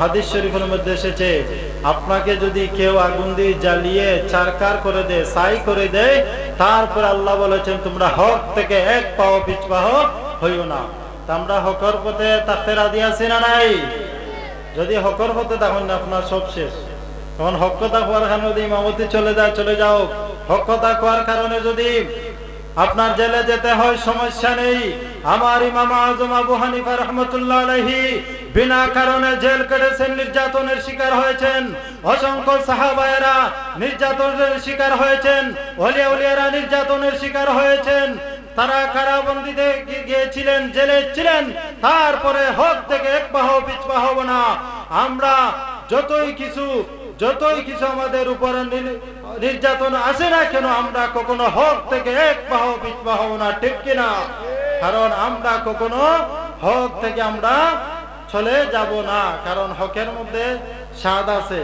হাদিস শরীফের মধ্যে এসেছে, আপনাকে যদি কেউ আগুন দিয়ে জ্বালিয়ে চারকার করে দেয় সাই করে দেয়, তারপর আল্লাহ বলেছেন, তোমরা হক থেকে এক পাও পিছপাহ হইও না। আমরা হকর পথে তাকে রাজি আছি না নাই? যদি হকর পথে তখন আপনার সব শেষ। তখন হকতা হওয়ার কারণে যদি ইমামতি চলে যায়, চলে যাও। হকতা হওয়ার কারণে যদি আপনার জেলে যেতে হয়, সমস্যা নেই। আমার ইমাম আজম আবু হানিফা রহমতুল্লাহ আলাইহি বিনা কারণে জেল কেটেছেন, নির্যাতনের শিকার হয়েছেন। অসংখ্য সাহাবায়েরা নির্যাতনের শিকার হয়েছেন, অলিয়া উলিয়ারা নির্যাতনের শিকার হয়েছেন। তারা কারাবন্দিতে গিয়েছিলেন, জেলে ছিলেন, তারপরে হক থেকে এক বাহ পিছপা হব না। আমরা যতই কিছু যতই কিছু আমাদের উপর নির্যাতন আসে না কেন? আমরা কখনো হক থেকে এক বাহ পিছপা না, ঠিক কিনা? কারণ আমরা কখনো হক থেকে আমরা চলে যাব না। কারণ হকের মধ্যে স্বাদ আছে।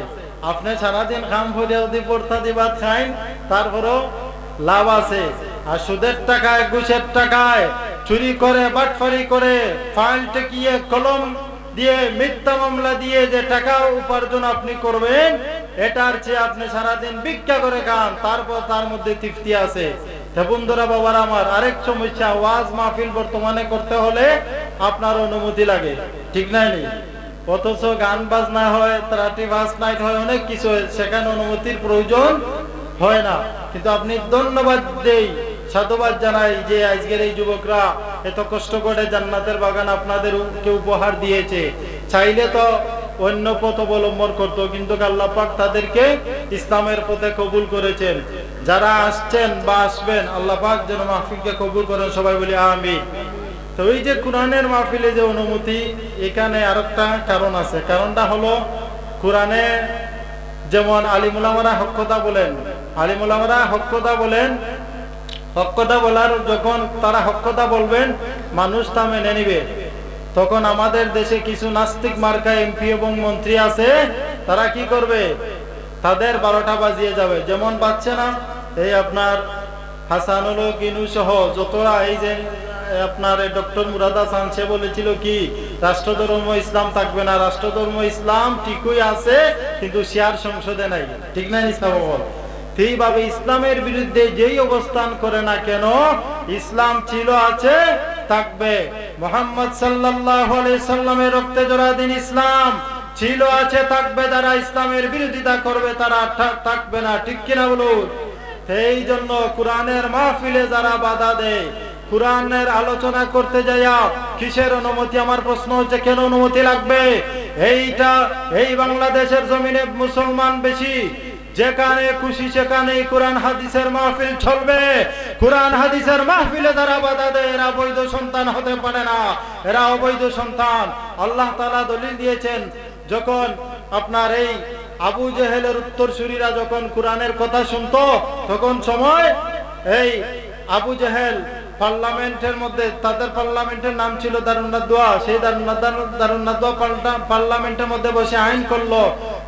আপনি সারাদিন খাম ভরিয়া যদি পড়তা দিবাদ খাইন, তারপরেও লাভ আছে। আর সুদের টাকায়, ঘুষের টাকায়, চুরি করে, বাটফারি করে, ফাইল টেকিয়ে কলম দিয়ে, মিথ্যা মামলা দিয়ে যে টাকা উপার্জন আপনি করবেন এটার চেয়ে আপনি সারাদিন ভিক্ষা করে খান, তারপর তার মধ্যে তৃপ্তি আছে। বন্ধুরা, বাবার আমার, আরেক সমস্যা, ওয়াজ মাহফিল বর্তমানে করতে হলে আপনার অনুমতি লাগে। ঠিক নাই নি? অথচ গান বাজনা হয়, ত্রাটি বাস নাইট হয়, অনেক কিছু হয়, সেখানে অনুমতির প্রয়োজন হয় না। কিন্তু আপনি ধন্যবাদ দেই, সাধুবাদ জানাই যে আজকের এই যুবকরা এত কষ্ট করে জান্নাতের বাগান আপনাদের উপহার দিয়েছে। চাইলে তো অন্য পথ অবলম্বন করতো, কিন্তু আল্লাহ পাক তাদেরকে ইসলামের পথে কবুল করেছেন। যারা আসছেন বা আসবেন, আল্লাহ পাক যেন মাহফিলকে কবুল করেন, সবাই বলি আমি তো এই যে কোরআনের মাহফিলে যে অনুমতি, এখানে আরেকটা কারণ আছে। কারণটা হলো, কোরআনে যেমন আলিমুলামারা হক বলেন আলিমুলামারা হক বলেন, হক বলার যখন তারা হক বলবেন, মানুষ তা মেনে নিবে। তখন আমাদের দেশে কিছু নাস্তিক মার্কা এমপি এবং মন্ত্রী আছে, তারা কি করবে? তাদের বারোটা বাজিয়ে যাবে। যেমন পাচ্ছে না, এই আপনার হাসানুল কিনু সহ যতরা, এই যে আপনার ডক্টর মুরাদ হাসান, সে বলেছিল কি, রাষ্ট্রধর্ম ইসলাম থাকবে না। রাষ্ট্রধর্ম ইসলাম ঠিকই আছে, কিন্তু শেয়ার সংসদে নাই। ঠিক না, ইসলাম সেইভাবে ইসলামের বিরুদ্ধে যেই অবস্থান করে না কেন, ইসলাম ছিল আছে থাকবে। মোহাম্মদ আলাইহি সাল্লামের রক্তে জড়াদিন ইসলাম। ছিল, আছে, থাকবে, যারা ইসলামের বিরোধিতা করবে, তারা থাকবে না। ঠিক কিনা বলুন? সেই জন্য কোরআনের মাহফিলে যারা বাধা দেয়, কোরআনের আলোচনা করতে যাইয়া কিসের অনুমতি? আমার প্রশ্ন হচ্ছে, কেন অনুমতি লাগবে? এইটা, এই বাংলাদেশের জমিনে মুসলমান বেশি যেখানে খুশি সেখানে কোরআন, হাদিসের মাহফিল চলবে। কোরআন, হাদিসের মাহফিলে যারা বাধা দেয়, এরা বৈধ সন্তান হতে পারে না। এরা অবৈধ সন্তান। আল্লাহ তালা দলিল দিয়েছেন, যখন আপনার এই আবু জেহেলের উত্তরসূরিরা যখন কোরআনের কথা শুনত, তখন সময় এই আবু জেহেল পার্লামেন্টের মধ্যে তাদের পার্লামেন্টের নাম ছিল দারুন্নাদোয়া সেই দারুন্নাদোয়া পার্লামেন্টের মধ্যে বসে আইন করলো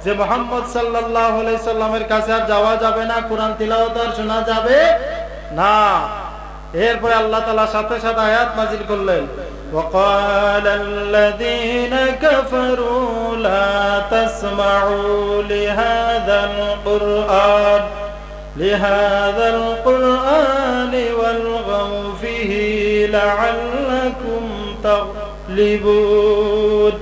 যে মোহাম্মদ সাল্লাহ সাল্লামের কাছে আর যাওয়া যাবে না কোরআন তিলাওয়াত আর শোনা যাবে না এরপরে আল্লাহ তালা সাথে সাথে আয়াত নাজিল করলেন وقال الذين كفروا لا تسمعوا لهذا القرآن لهذا القرآن والغوا فيه لعلكم تغلبون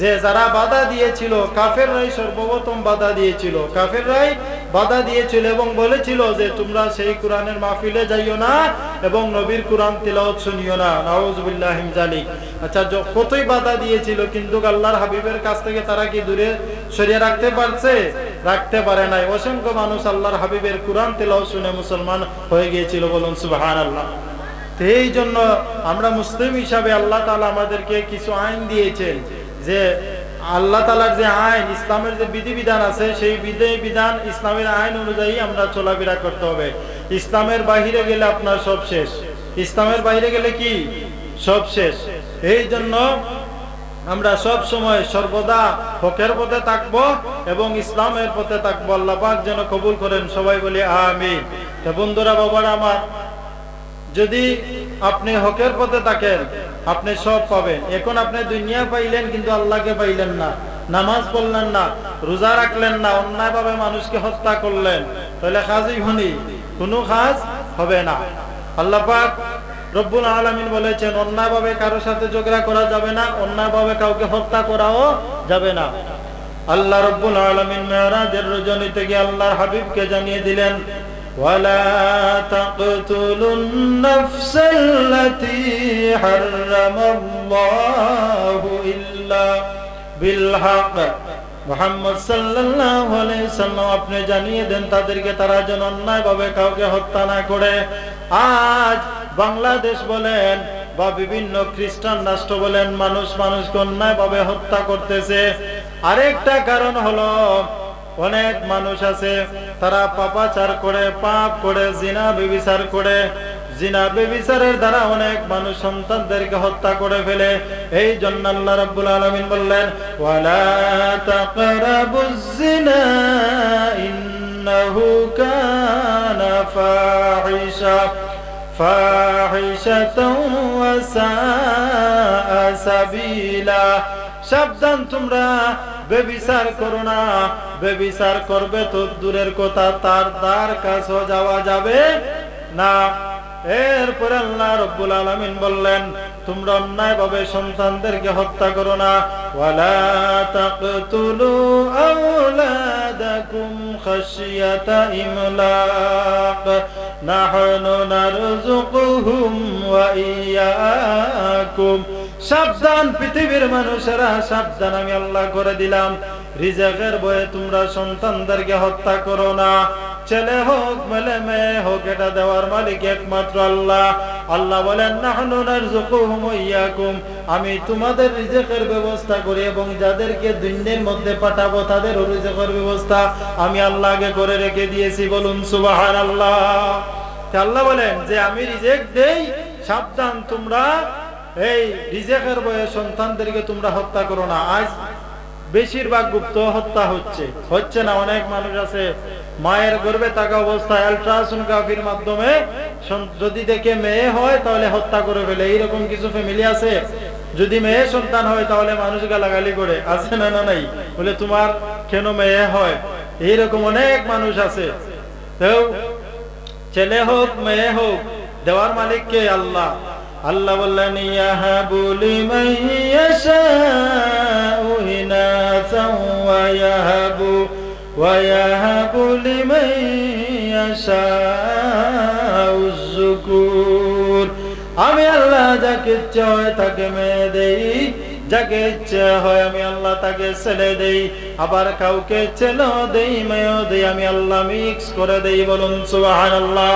যে যারা বাধা দিয়েছিল কাফেররাই সর্বপ্রথম বাধা দিয়েছিল কাফেররাই বাধা দিয়েছিল এবং বলেছিল যে তোমরা সেই কোরআনের মাহফিলে যাইও না এবং নবীর কোরআন তিলাওয়াত শুনিও না নাউজুবিল্লাহ জালিক আচ্ছা য- কতই বাধা দিয়েছিল কিন্তু আল্লাহর হাবিবের কাছ থেকে তারা কি দূরে সরিয়ে রাখতে পারছে রাখতে পারে নাই অসংখ্য মানুষ আল্লাহর হাবিবের কোরআন তিলাওয়াত শুনে মুসলমান হয়ে গিয়েছিল বলুন সুবহানাল্লাহ এই জন্য আমরা মুসলিম হিসাবে আল্লাহ তালা আমাদেরকে কিছু আইন দিয়েছেন যে আল্লাহ তালার যে আইন, ইসলামের যে বিধিবিধান আছে, সেই বিধি বিধান ইসলামের আইন অনুযায়ী আমরা চলাফেরা করতে হবে। ইসলামের বাহিরে গেলে আপনার সব শেষ। ইসলামের বাইরে গেলে কি? সব শেষ। এই জন্য আমরা সব সময় সর্বদা হকের পথে থাকব এবং ইসলামের পথে থাকব। আল্লাহ পাক যেন কবুল করেন। সবাই বলি, আমিন। তো বন্ধুরা, বাবারা, আমার যদি আপনি হকের পথে থাকেন, আপনি সব পাবেন। এখন আপনি দুনিয়া পাইলেন, কিন্তু আল্লাহকে পাইলেন না। নামাজ পড়লেন না, রোজা রাখলেন না, অন্যায়ভাবে মানুষকে হত্যা করলেন। তাহলে কাজই হনি কোনো কাজ হবে না। আল্লাহ রব্বুল আলামিন বলেছেন, অন্যায়ভাবে কারোর সাথে ঝগড়া করা যাবে না, অন্যায়ভাবে কাউকে হত্যা করাও যাবে না। আল্লাহ রব্বুল আলামিন মেরাজের রজনীতে গিয়ে আল্লাহর হাবিবকে জানিয়ে দিলেন ولا تقتلوا النفس التي حرم الله إلا بالحق মোহাম্মদ সাল্লাল্লাহু আলাইহি সাল্লাম আপনি জানিয়ে দেন তাদেরকে তারা যেন অন্যায়ভাবে কাউকে হত্যা না করে আজ বাংলাদেশ বলেন বা বিভিন্ন খ্রিস্টান রাষ্ট্র বলেন মানুষ মানুষকে অন্যায়ভাবে হত্যা করতেছে আরেকটা কারণ হলো অনেক মানুষ আছে, তারা পাপাচার করে, পাপ করে, জিনা বিবিচার করে। জিনা বেবিচারের দ্বারা অনেক মানুষ সন্তানদেরকে হত্যা করে ফেলে। এই জন্য আল্লাহ রাব্বুল আলামিন বললেন, ওয়ালা তাকরাবুজ জিনা ইন্নাহু কানা ফাহিশা ফাহিশাতাও ওয়া সাবিলা সাবধান তোমরা। বেবিচার করো না। বেবিচার করবে তো দূরের কথা, তার তার কাছেও যাওয়া যাবে না। এরপরে আল্লাহ রব্বুল আলামিন বললেন, তোমরা অন্যায় ভাবে সন্তানদেরকে হত্যা করো না। ওয়ালা ইয়াকুম। সাবধান পৃথিবীর মানুষেরা, সাবধান, আমি আল্লাহ করে দিলাম। রিজাকের বয়ে তোমরা সন্তানদেরকে হত্যা করো না। ছেলে হোক মেলে মেয়ে হোক, এটা দেওয়ার মালিক একমাত্র আল্লাহ। আল্লাহ বলেন আমি তোমাদের রিজেকের ব্যবস্থা করি এবং যাদেরকে দিনের মধ্যে পাঠাবো তাদের রিজেকের ব্যবস্থা আমি আল্লাহকে করে রেখে দিয়েছি। বলুন, সুবহানাল্লাহ। তা আল্লাহ বলেন যে, আমি রিজেক দেই, সাবধান তোমরা এই রিজেকের বয়ে সন্তানদেরকে তোমরা হত্যা করো না। আজ বেশিরভাগ গুপ্ত হত্যা হচ্ছে। হচ্ছে না, অনেক মানুষ আছে। মায়ের গর্বে থাকা অবস্থায় আলট্রাসোনোগ্রাফির মাধ্যমে যদি দেখে মেয়ে হয়, তাহলে হত্যা করে ফেলে। এইরকম কিছু ফ্যামিলি আছে। যদি মেয়ে সন্তান হয়, তাহলে মানুষ গালাগালি করে। আছে না না, নাই? বলে, তোমার কেন মেয়ে হয়? এইরকম অনেক মানুষ আছে। ছেলে হোক, মেয়ে হোক, দেওয়ার মালিক কে? আল্লাহ। আল্লাহ বললেন ইয়াহাবু লিমান ইয়াশাউ ইনাসান ওয়া ইয়াহাবু আমি আল্লাহ যাকে ইচ্ছা হয় তাকে মেয়ে দেই, যাকে ইচ্ছা হয় আমি আল্লাহ তাকে ছেলে দেই, আবার কাউকে ছেলেও দেই মেয়েও দেই, আমি আল্লাহ মিক্স করে দেই, বলুন সুবহানাল্লাহ।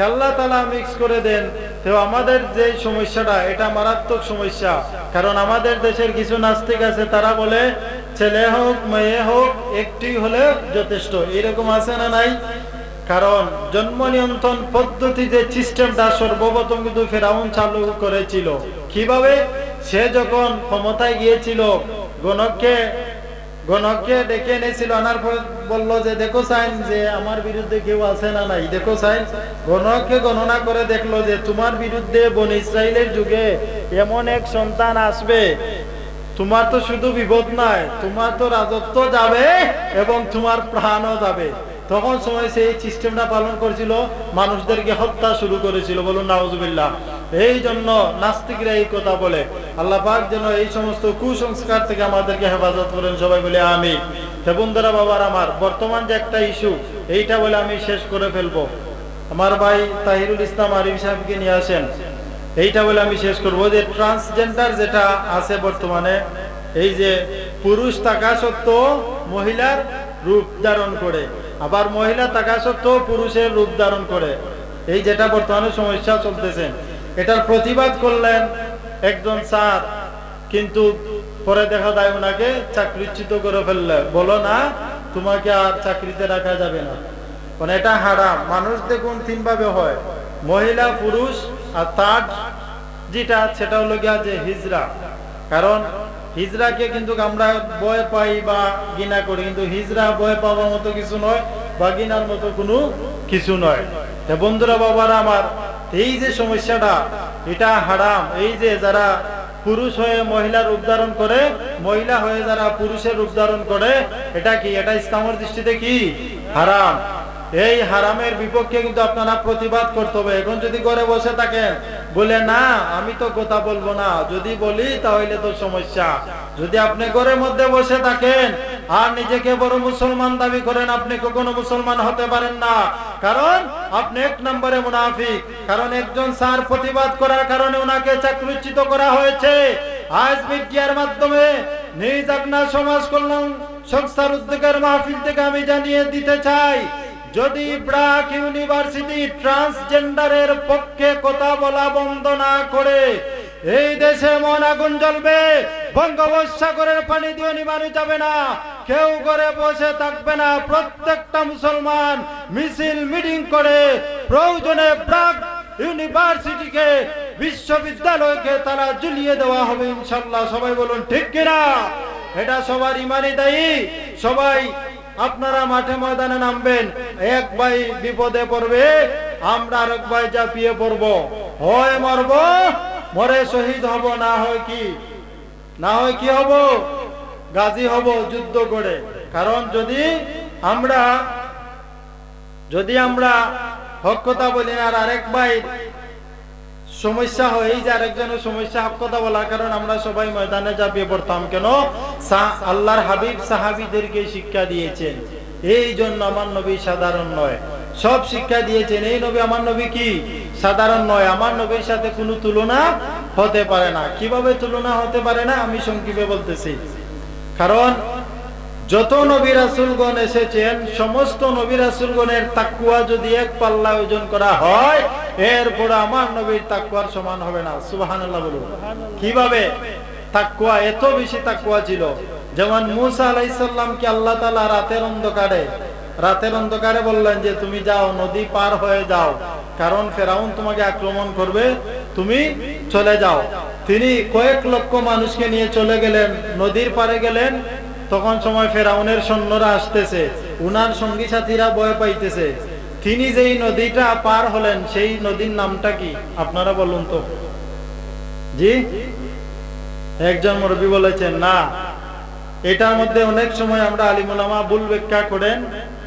আল্লাহ তালা মিক্স করে দেন, তো আমাদের যে সমস্যাটা, এটা মারাত্মক সমস্যা। কারণ আমাদের দেশের কিছু নাস্তিক আছে, তারা বলে, ছেলে হোক, মেয়ে হোক, একটি হলে যথেষ্ট। এরকম আছে না নাই? কারণ জন্ম নিয়ন্ত্রণ পদ্ধতি যে সিস্টেমটা সর্বপ্রথম কিন্তু ফেরাউন চালু করেছিল। কীভাবে? সে যখন ক্ষমতায় গিয়েছিল, গণককে গণককে ডেকে এনেছিল, আনার পর বলল যে, দেখো সাইন যে আমার বিরুদ্ধে কেউ আছে না নাই। দেখো সাইন, গণককে গণনা করে দেখল যে তোমার বিরুদ্ধে বন ইসরায়েলের যুগে এমন এক সন্তান আসবে। তোমার তো শুধু বিপদ নাই তোমার তো রাজত্ব যাবে এবং তোমার প্রাণও যাবে। তখন সময় সেই সিস্টেমটা পালন করেছিল, মানুষদেরকে হত্যা শুরু করেছিল, বলুন নাউজুবিল্লাহ। এই জন্য নাস্তিকরা এই কথা বলে। আল্লাহ পাক যেন এই সমস্ত কুসংস্কার থেকে আমাদেরকে হেফাজত করেন, সবাই বলে আমি বন্ধুরা, বাবার আমার, বর্তমান যে একটা ইস্যু এইটা বলে আমি শেষ করে ফেলব। আমার ভাই তাহিরুল ইসলাম আরিফ সাহেবকে নিয়ে আসেন। এইটা বলে আমি শেষ করব। যে ট্রান্সজেন্ডার যেটা আছে বর্তমানে, এই যে পুরুষ থাকা সত্ত্বেও মহিলার রূপ ধারণ করে। আবার মহিলা থাকা সত্ত্বেও পুরুষের রূপ ধারণ করে। এই যেটা বর্তমানে সমস্যা চলতেছে। এটার প্রতিবাদ করলেন একজন স্যার, কিন্তু পরে দেখা যায় ওনাকে চাকরিচ্যুত করে ফেললে বলো না, তোমাকে আর চাকরিতে রাখা যাবে না। মানে এটা হারাম। মানুষ দেখুন তিন ভাবে হয়। মহিলা, পুরুষ আর তার যেটা, সেটা হলো গিয়া যে হিজরা। কারণ হিজরাকে কিন্তু আমরা ভয় পাই বা গিনা করি, কিন্তু হিজরা ভয় পাওয়ার মতো কিছু নয়, বা গিনার মতো কোনো কিছু নয়। বন্ধুরা, বাবারা আমার, এই যে সমস্যাটা, এটা হারাম। এই যে যারা পুরুষ হয়ে মহিলার রূপ ধারণ করে, মহিলা হয়ে যারা পুরুষের রূপ ধারণ করে, এটা কি? এটা ইসলামের দৃষ্টিতে কি? হারাম। এই হারামের বিপক্ষে কিন্তু আপনারা প্রতিবাদ করতে হবে। এখন যদি ঘরে বসে থাকেন, বলে, না, আমি তো কথা বলব না। যদি বলি, তাহলে তো সমস্যা। যদি আপনি ঘরের মধ্যে বসে থাকেন, আর নিজেকে বড় মুসলমান দাবি করেন, আপনি কখনো মুসলমান হতে পারেন না। কারণ, আপনি এক নম্বরে মুনাফিক। কারণ, একজন স্যার প্রতিবাদ করার কারণে ওনাকে চাকরিচ্যুত করা হয়েছে। আজ মিডিয়ার মাধ্যমে নিজ আপনার সমাজ কল্যাণ সংস্থার উদ্যোগের মাহফিল থেকে আমি জানিয়ে দিতে চাই যদি ব্রাক ইউনিভার্সিটি ট্রান্সজেন্ডারের পক্ষে কথা বলা বন্ধ না করে, এই দেশে মন আগুন জ্বলবে, বঙ্গোপসাগরের পানি দিয়ে নিবানো যাবে না, কেউ করে বসে থাকবে না, প্রত্যেকটা মুসলমান মিছিল মিটিং করে প্রয়োজনে ব্রাক ইউনিভার্সিটিকে, বিশ্ববিদ্যালয়কে তারা ঝুলিয়ে দেওয়া হবে ইনশাল্লাহ সবাই বলুন, ঠিক কিনা? এটা সবার ইমানই দায়ী, সবাই আপনারা মাঠে ময়দানে নামবেন। এক ভাই বিপদে পড়বে, আমরা আরেক ভাই চাপিয়ে পড়ব। হয় মরব, মরে শহীদ হব, না হয় কি? না হয় কি হব? গাজী হব, যুদ্ধ করে। কারণ যদি আমরা যদি আমরা হক কথা বলি না, আর আরেক ভাই সমস্যা হয় যে আরেকজনের সমস্যা হক কথা বলার কারণ আমরা সবাই ময়দানে চাপিয়ে পড়তাম। কেন? আল্লাহর হাবিব সাহাবিদেরকে শিক্ষা দিয়েছেন। এই জন্য আমার নবী সাধারণ নয়। সব শিক্ষা দিয়েছেন। এই নবী, আমার নবী কি? সাধারণ নয়। আমার নবীর সাথে কোনো তুলনা হতে পারে না। কীভাবে তুলনা হতে পারে না? আমি সংক্ষেপে বলতেছি। কারণ যত নবী রাসুলগণ এসেছেন, সমস্ত নবী রাসুলগণের তাকুয়া যদি এক পাল্লা ওজন করা হয় এরপর আমার নবীর তাকুয়ার সমান হবে না। সুবহানাল্লাহ বলুন। কীভাবে? তাকুয়া এত বেশি তাকুয়া ছিল। যেমন মুসা আলাইসাল্লামকে আল্লাহ তাআলা রাতের অন্ধকারে রাতের অন্ধকারে বললেন যে, তুমি যাও, নদী পার হয়ে যাও। কারণ ফেরাউন তোমাকে আক্রমণ করবে। তুমি চলে যাও। তিনি কয়েক লক্ষ মানুষকে নিয়ে চলে গেলেন, নদীর পারে গেলেন। তখন সময় ফেরাউনের সৈন্যরা আসতেছে। উনার সঙ্গী সাথীরা ভয় পাইতেছে। তিনি যেই নদীটা পার হলেন, সেই নদীর নামটা কি? আপনারা বলুন তো। জি? একজন মুরব্বী বলেছেন, না। এটার মধ্যে অনেক সময় আমরা আলিমুলামা ভুল ব্যাখ্যা করেন,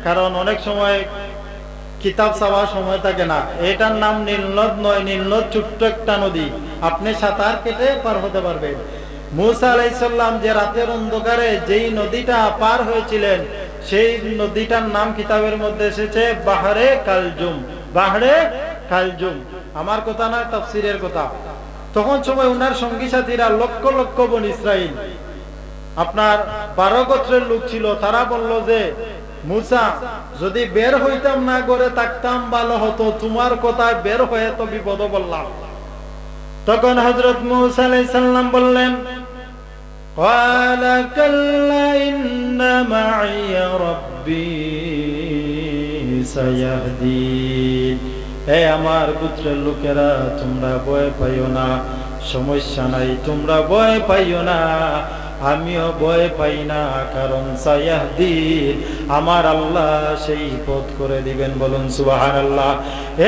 কারণ অনেক সময় কিতাব চাওয়ার সময় থাকে না। এটার নাম নীলনদ নয়, নীলনদ ছোট্ট একটা নদী। আপনি সাঁতার কেটে পার হতে পারবেন। মুসা আলাইসাল্লাম যে রাতের অন্ধকারে যেই নদীটা পার হয়েছিলেন সেই নদীটার নাম কিতাবের মধ্যে এসেছে, বাহারে কালজুম। বাহারে কালজুম। আমার কথা না, তাফসিরের কথা। তখন সময় উনার সঙ্গী সাথীরা লক্ষ লক্ষ বন ইসরাইল, আপনার বারো গোত্রের লোক ছিল, তারা বলল যে, মুসা, যদি বের হইতাম না করে থাকতাম, ভালো হতো। তোমার কথায় বের হয়ে তো বিপদ বললাম। তখন হজরত মুসা আলাইহিস সালাম বললেন قال كلا إن معي ربي سيهدين হে আমার পুত্রের লোকেরা তোমরা ভয় পাইও না সমস্যা নাই তোমরা ভয় পাইও না আমিও ভয় পাই না কারণ সায়াহদিন আমার আল্লাহ সেই পথ করে দিবেন বলুন সুবাহান আল্লাহ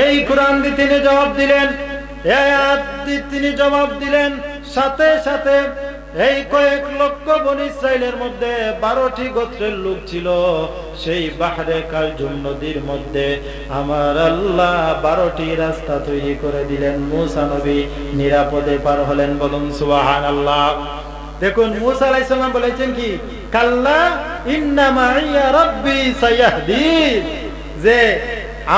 এই কোরআন দিয়ে তিনি জবাব দিলেন এই আয়াত দিয়ে তিনি জবাব দিলেন সাথে সাথে এই কয়েক লক্ষ বন ইসরায়েলের মধ্যে বারোটি গোত্রের লোক ছিল। সেই বাহারে কালজুম নদীর মধ্যে আমার আল্লাহ বারোটি রাস্তা তৈরি করে দিলেন। মুসা নবী নিরাপদে পার হলেন বলুন সুবাহান আল্লাহ দেখুন, মুসা আলাইসাল্লাম বলেছেন কি? কাল্লা যে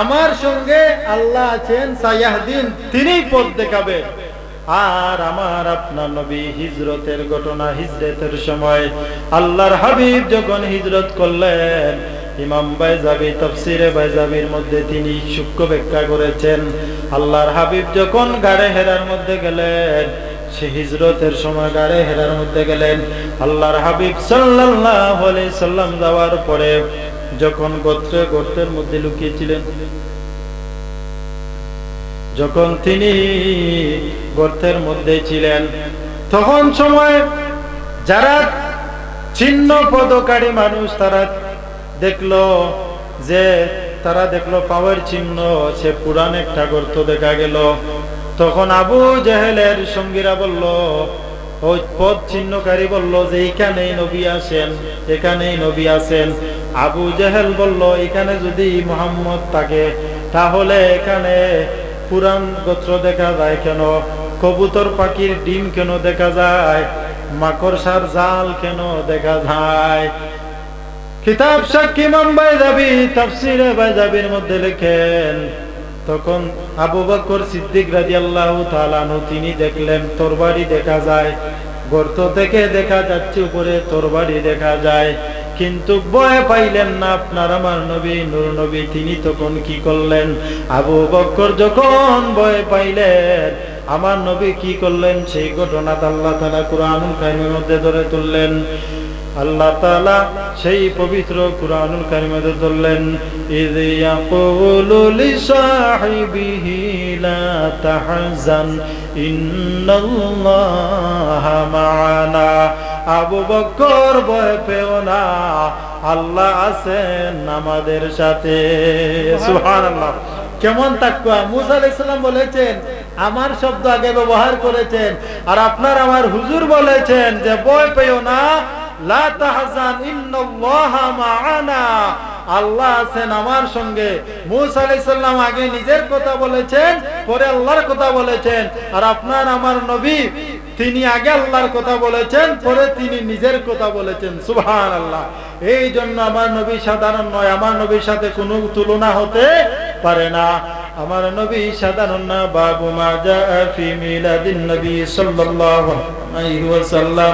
আমার সঙ্গে আল্লাহ আছেন সায়াহদিন তিনি পথ দেখাবেন। আর আমার আপনার নবী হিজরতের ঘটনা হিজরতের সময় আল্লাহর হাবিব যখন হিজরত করলেন, ইমাম বাইজাবি তফসিরে বাইজাবির মধ্যে তিনি সূক্ষ্ম ব্যাখ্যা করেছেন। আল্লাহর হাবিব যখন গাড়ে হেরার মধ্যে গেলেন, সে হিজরতের সময় গাড়ে হেরার মধ্যে গেলেন। আল্লাহর হাবিব আলাইহি সাল্লাম যাওয়ার পরে যখন গোত্রে গোত্রের মধ্যে লুকিয়েছিলেন যখন তিনি গর্তের মধ্যে ছিলেন, তখন সময় যারা ছিন্ন পদকারী মানুষ তারা দেখল যে তারা দেখল পাওয়ার চিহ্ন, সে পুরান একটা গর্ত দেখা গেল। তখন আবু জেহেলের সঙ্গীরা বলল, ওই পদ চিহ্নকারী বলল যে এখানেই নবী আসেন, এখানেই নবী আসেন। আবু জেহেল বলল, এখানে যদি মোহাম্মদ থাকে, তাহলে এখানে পুরান গোত্র দেখা যায় কেন? কবুতর পাখির ডিম কেন দেখা যায়? মাকড়সার জাল কেন দেখা যায়? কিতাব সাক্ষী মাম্বাই যাবি তাফসিরে বাইজাবির মধ্যে লেখেন, তখন আবু বকর সিদ্দিক রাদিয়াল্লাহু তাআলা তিনি দেখলেন তরবারি দেখা যায়, গর্ত থেকে দেখা যাচ্ছে উপরে তরবারি দেখা যায়। কিন্তু ভয় পাইলেন না আপনার আমার নবী, নূর নবী, তিনি তখন কি করলেন? আবু বকর যখন ভয় পাইলেন, আমার নবী কি করলেন? সেই ঘটনা আল্লাহ তাআলা কুরআনুল কারীমের মধ্যে ধরে তুললেন। আল্লাহ তালা সেই পবিত্র কুরআনুল কারীমে ধরলেন তাহজান, ইন্নাল্লাহা মা'ানা আবু বকর ভয় পেও না, আল্লাহ আছেন আমাদের সাথে। কেমন তাকুয়া? মুসা আলাইসাল্লাম বলেছেন, আমার শব্দ আগে ব্যবহার করেছেন, আর আপনার আমার হুজুর বলেছেন যে, ভয় পেও না আল্লাহ আছেন আমার সঙ্গে। আলাইসাল্লাম আগে নিজের কথা বলেছেন, পরে আল্লাহর কথা বলেছেন, আর আপনার আমার নবী তিনি আগে আল্লাহর কথা বলেছেন, পরে তিনি নিজের কথা বলেছেন। সুহান আল্লাহ এই জন্য আমার নবী সাধারণ নয়, আমার নবীর সাথে কোনো তুলনা হতে পারে না। আমার নবী সাধারণ না, বাবু মা জা ফি মিলাদিন নবী সাল্লাল্লাহু আলাইহি ওয়াসাল্লাম।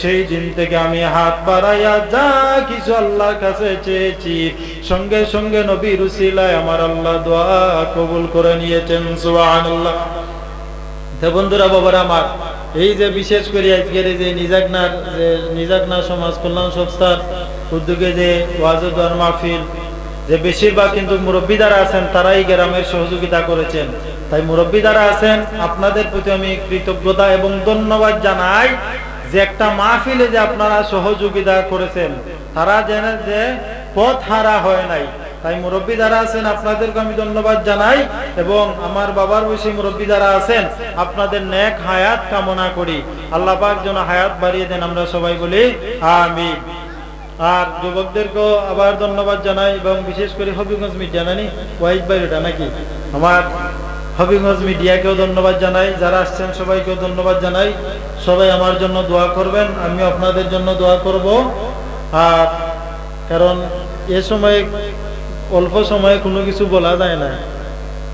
সেই দিন থেকে আমি হাত বাড়াইয়া যা কিছু আল্লাহর কাছে চেয়েছি, সঙ্গে সঙ্গে নবী রুসিলায় আমার আল্লাহ দোয়া কবুল করে নিয়েছেন, সুবহানাল্লাহ। তো বন্ধুরা, বাবারা, আমার এই যে বিশেষ করে আজকের যে নিজাগনার যে নিজাগনা সমাজ কল্যাণ সংস্থার উদ্যোগে যে ওয়াজুদ মাহফিল, যে বেশিরভাগ কিন্তু মুরব্বী যারা আছেন, তারাই গ্রামের সহযোগিতা করেছেন। তাই মুরব্বী যারা আছেন, আপনাদের প্রতি আমি কৃতজ্ঞতা এবং ধন্যবাদ জানাই। যে একটা মাহফিলে যে আপনারা সহযোগিতা করেছেন, তারা জেনে যে পথ হারা হয় নাই। তাই মুরব্বী যারা আছেন, আপনাদেরকে আমি ধন্যবাদ জানাই এবং আমার বাবার বয়সী মুরব্বী যারা আছেন, আপনাদের নেক হায়াত কামনা করি। আল্লাহ পাক যেন হায়াত বাড়িয়ে দেন, আমরা সবাই বলি আমি আর যুবকদেরকেও আবার ধন্যবাদ জানাই এবং বিশেষ করে হবিগঞ্জ মিডিয়া নানি ওয়াইজ বাইরেটা নাকি? আমার হবিগঞ্জ মিডিয়াকেও ধন্যবাদ জানাই যারা আসছেন সবাইকেও ধন্যবাদ জানাই সবাই আমার জন্য দোয়া করবেন আমিও আপনাদের জন্য দোয়া করব আর কারণ এ সময় অল্প সময়ে কোনো কিছু বলা যায় না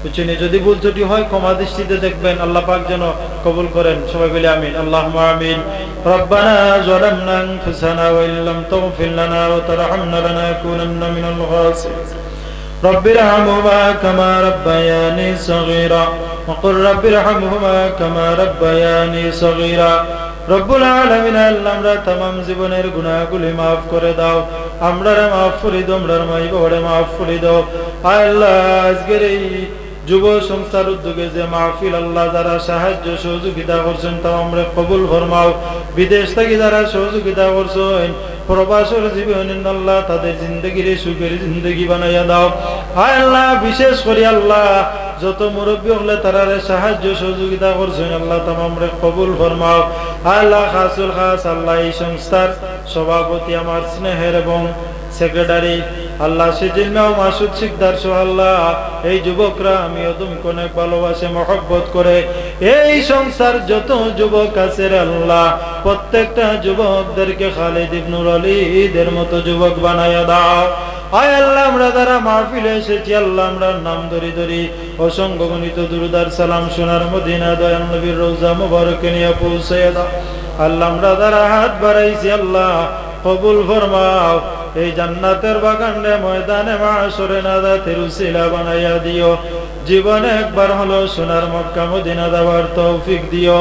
বুঝছেন যদি ভুল ত্রুটি হয় ক্ষমা দৃষ্টিতে দেখবেন আল্লাহ পাক যেন কবুল করেন সবাই বলে আমিন আল্লাহ আমিন ربنا ظلمنا انفسنا وان لم تغفر لنا وترحمنا لنكونن من الخاسرين رب ارحمهما كما ربياني صغيرا وقل رب ارحمهما كما ربياني صغيرا রব্বুল আলমিন আল্লাহ আমরা তাম জীবনের গুণাগুলি মাফ করে দাও। আমরারে মাফ করে দাও আমরার মাই মাফ করে দাও। আল্লাহ, আজকের এই যুব সংস্থার উদ্যোগে যে মাহফিল, আল্লাহ যারা সাহায্য, সহযোগিতা করছেন, তাও আমরা কবুল ফরমাও। বিদেশ থেকে যারা সহযোগিতা করছেন প্রবাসের জীবনে আল্লাহ তাদের জিন্দগির সুখের জিন্দগি বানাইয়া দাও। হায় আল্লাহ, বিশেষ করে আল্লাহ, যত মুরব্বী হলে তারা সাহায্য সহযোগিতা করছেন, আল্লাহ তামামরে কবুল ফরমাও। আল্লাহ, খাসুল খাস, আল্লাহ এই সংস্থার সভাপতি আমার স্নেহের এবং সেক্রেটারি, আল্লাহ সিজিলমাও মাসুদ শিকদার সহ আল্লাহ এই যুবকরা আমি তুমি অনেক ভালোবাসে মহব্বত করে। এই সংসার যত যুবক আছে আল্লাহ, প্রত্যেকটা যুবকদেরকে খালিদ ইবনুর আলীদের মতো যুবক বানাইয়া দাও। আয় আল্লাহ, আমরা দ্বারা মাহফিলে এসেছি, আল্লাহ আমরা নাম ধরি ধরি অসংখ্য গণিত দুরুদার সালাম সোনার মদিনা দয়াল নবীর নিয়ে পৌঁছে দাও। আল্লাহ আমরা হাত বাড়াইছি, আল্লাহ কবুল ফরমাও। এই জান্নাতের বাগানে ময়দানে মাসরে নাদাতের উসিলা বানাইয়া দিও। জীবনে একবার হলো সোনার মক্কা মদিনা দেওয়ার তৌফিক দিও।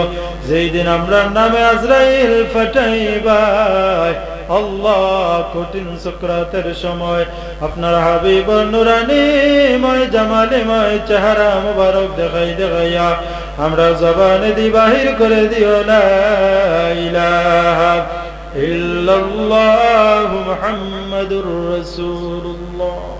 যেই দিন আমরা নামে আজরাইল ফাটাইবাই, আল্লাহ কঠিন সুকরাতের সময়। আপনার হাবিব নুরানি ময় জামালিময় চেহারা মুবারক দেখাই দেখাইয়া, আমরা জবানে দি বাহির করে দিও, লা ইলাহা ইল্লাল্লাহু محمد رسول الله.